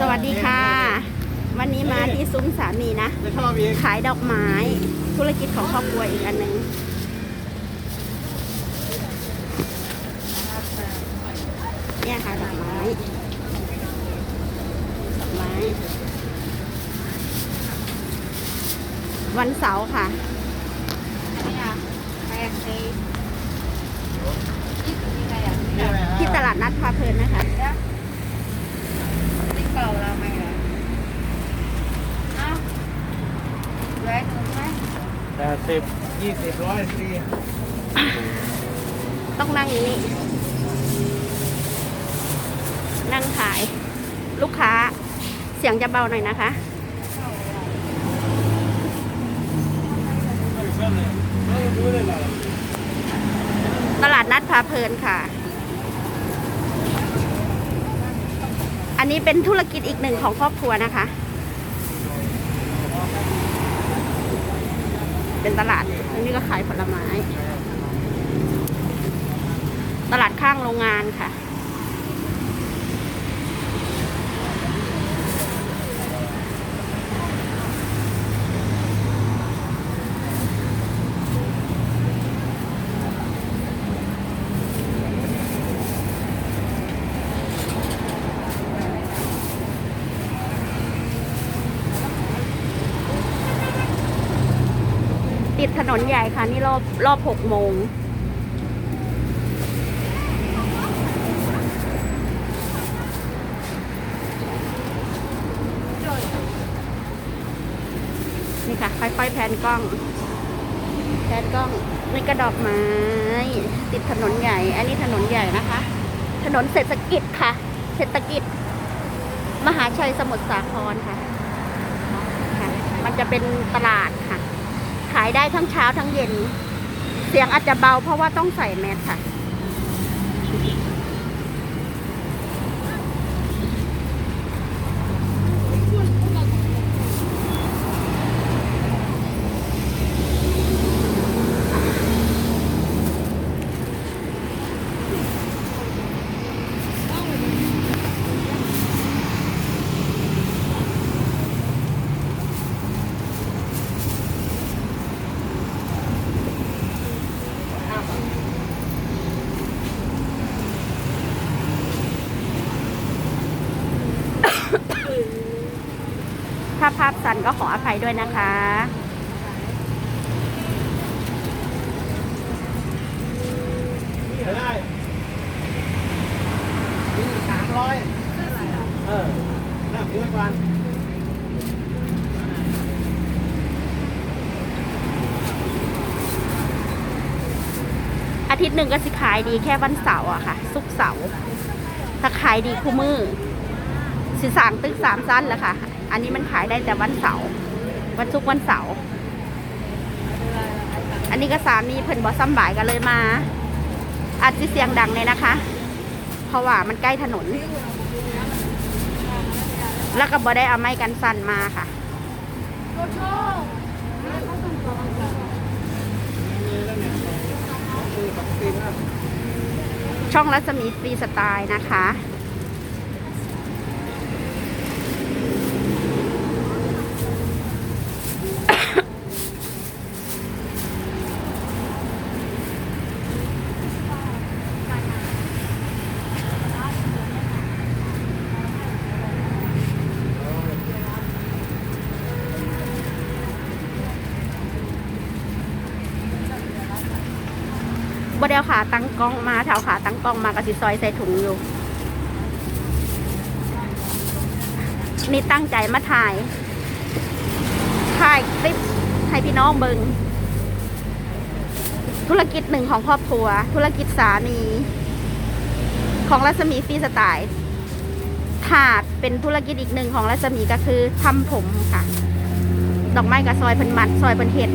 สวัสดีค่ะ วันนี้มาที่ซุ้มสามีนะจะชอบอีกขายดอกไม้ ธุรกิจของครอบครัวอีกอันหนึ่งเนี่ยค่ะดอกไม้ดอกไม้ วันเสาร์ค่ะที่ตลาดนัดพาเพลินนะคะ แปดสิบยี่สิบร้อยสี่ต้องนั่งอย่างนี้ นั่งขาย ลูกค้า เสียงจะเบาหน่อยนะคะ ตลาดนัดพาเพลินค่ะ อันนี้เป็นธุรกิจอีกหนึ่งของครอบครัวนะคะ เป็นตลาดอันนี้ก็ขายผลไม้ ตลาดข้างโรงงานค่ะ ติดถนนใหญ่ค่ะ นี่รอบรอบหกโมง นี่ค่ะ ค่อยๆแพนกล้อง แพนกล้องนี่กระดอกไม้ ติดถนนใหญ่ อันนี้ถนนใหญ่นะคะ ถนนเศรษฐกิจค่ะ เศรษฐกิจ มหาชัยสมุทรสาครค่ะคะมันจะเป็นตลาดค่ะายได้ทั้งเช้าทั้งเย็น เสียงอาจจะเบาเพราะว่าต้องใส่แมสค่ะาภาพสั่นก็ขออภัยด้วยนะคะ ได้สามร้อยเออน่าคุยกันอาทิตย์หนึ่งก็สิขายดีแค่วันเสาร์อะค่ะ สุกร์เสาร์ถ้าขายดีคู่มือสิสางตึกสามสั้นแล้วค่ะ อันนี้มันขายได้แต่วันเสาร์วันศุกร์วันเสาร์อันนี้ก็สามีเพิ่นบอซ้ำบ่ายกันเลยมาอาจจะเสียงดังเลยนะคะ เพราะว่ามันใกล้ถนน แล้วก็บอได้เอาไม้กันสั่นมาค่ะช่องรัศมีฟรีสไตล์นะคะ ได้เอาขาตั้งกล้องมาแถวขาตั้งกล้องมาก็สิซอยใส่ถุงอยู่ นี่ตั้งใจมาถ่าย ถ่ายคลิปให้พี่น้องเบิงธุรกิจหนึ่งของครอบครัว ธุรกิจสามี ของรัศมีฟรีสไตล์ถ้าเป็นธุรกิจอีกหนึ่งของรัศมีก็คือทำผมค่ะ ดอกไม้กับซอยเพิ่นมัด ซอยเพิ่นเห็ด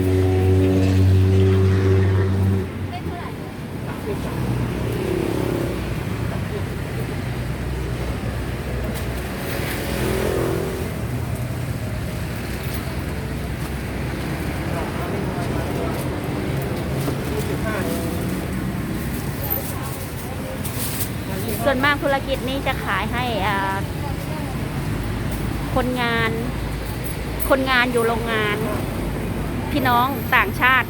ส่วนมากธุรกิจนี้จะขายให้คนงาน คนงานอยู่โรงงาน พี่น้องต่างชาติ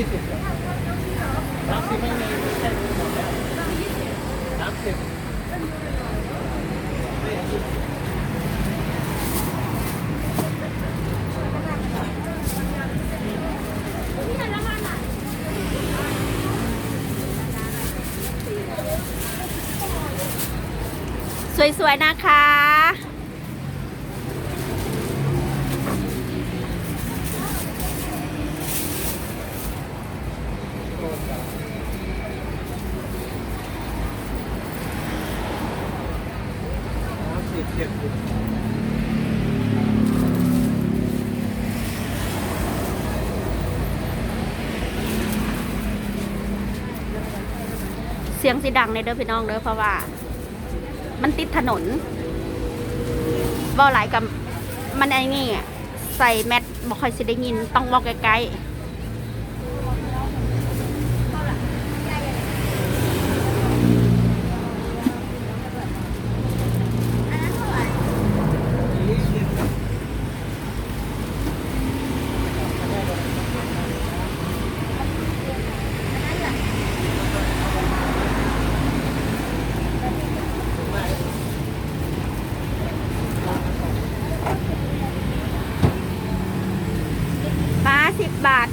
ยี่สิบสามสิบไม่มีใช่หมดแล้วสามสิบสวยๆนะคะ สามสิบเจ็ดสิบ เสียงสีดังในเด้อพี่น้องเด้อเพราะว่า มันติดถนนบ่หลายกับมันไอ้นี่ใส่แมสบ่ค่อยสิได้ยินต้องบอกไกลๆ สิบบาท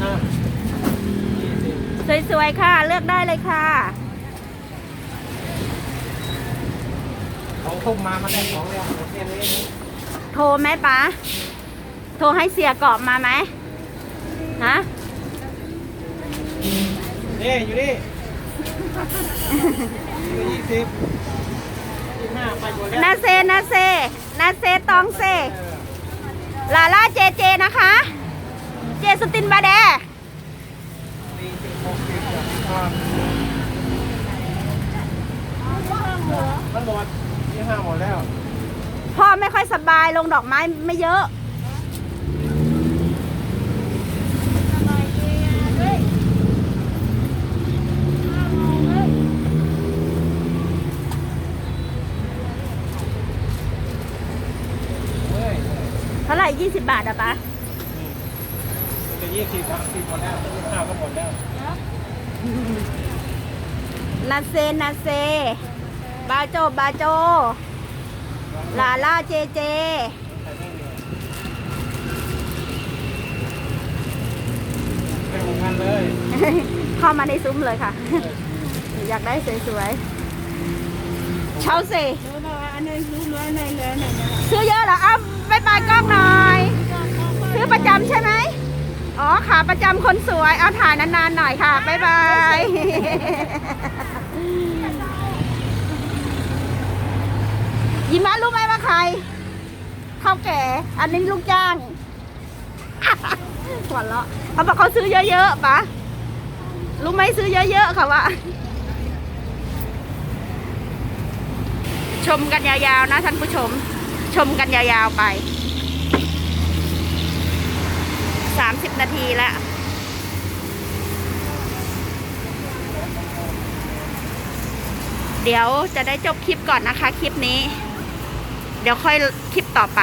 อะยี่สิบสวยๆ ค่ะ เลือกได้เลยค่ะ ของทุ่มมามันได้ของแล้วเส้นนี้โทรไหมป้าโทรให้เสียกรอบมาไหม ฮะนี่อยู่นี่นี่ยี่สิบยี่ห้าไปหมดแล้วนาเซนาเซนาเซตองเซเออลาล่าเจเจนะคะ เจสตินบาแดสี่สิบหกสิบเจ็ดสิบห้ามันหมดยี่ห้าหมดแล้ว พ่อไม่ค่อยสบายลงดอกไม้ไม่เยอะ ยี่สิบาทอะปะจะยี่สิบสามสิบหมดแล้วด้ข้าวก็หมดแล้ว นาเซ นาเซ บาโจ บาโจ ลาลาเจเจ ไปหกันเลยเข้ามาในซุ้มเลยค่ะ อยากได้สวยๆ เชาเซ ซื้อเยอะเหรออ้าวไปปลายกล้องหน่อย ซื้อประจำใช่ไหมอ๋อขาประจำคนสวย เอาถ่ายนานๆหน่อยค่ะ บ๊ายบายยิ้มรู้ไหมว่าใครเท่าแก่ อันนี้ลูกจ้างหัวเราะเขาบอกเขาซื้อเยอะๆปะรู้ไหมซื้อเยอะๆค่ะว่า ชมกันยาวๆนะท่านผู้ชม ชมกันยาวๆไปสามสิบนาทีแล้วเดี๋ยวจะได้จบคลิปก่อนนะคะ คลิปนี้ เดี๋ยวค่อยคลิปต่อไป